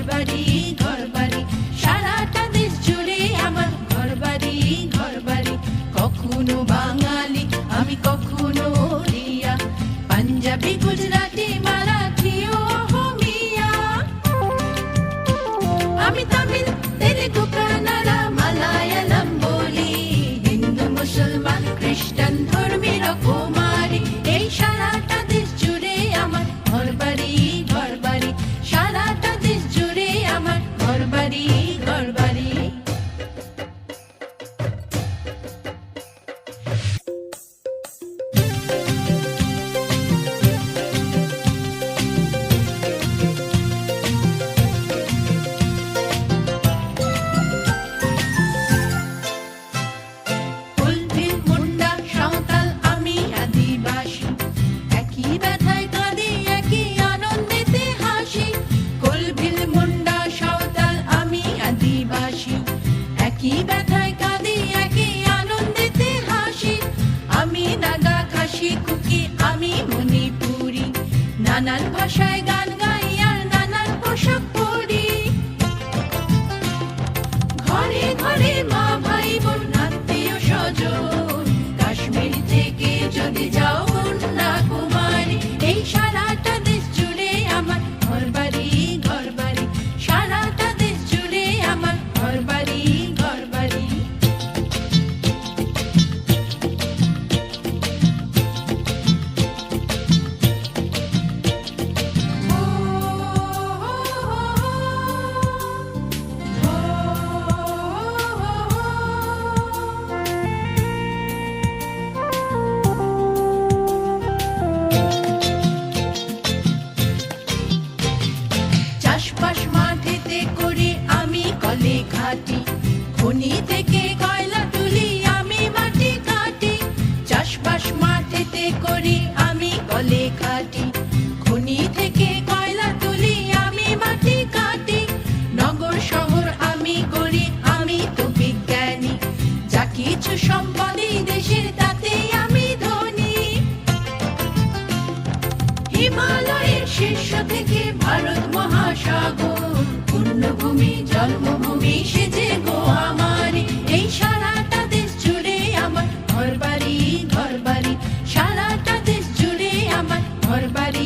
ঘরবাড়ি ঘরবাড়ি। সারাটা দেশ জুড়ে আমার ঘরবাড়ি কখনো বাঙালি, আমি কখনো ওড়িয়া। পাঞ্জাবি, গুজরাটি মা কি ব্যথায় কাঁদি একই আনন্দেতে হাসি। আমি নাগা কুকি আমি মণিপুরি। নানান ভাষায় জলে ঘাটি খনি থেকে কয়লা তুলি আমি মাটি কাটি চাষবাস মাঠেতে করি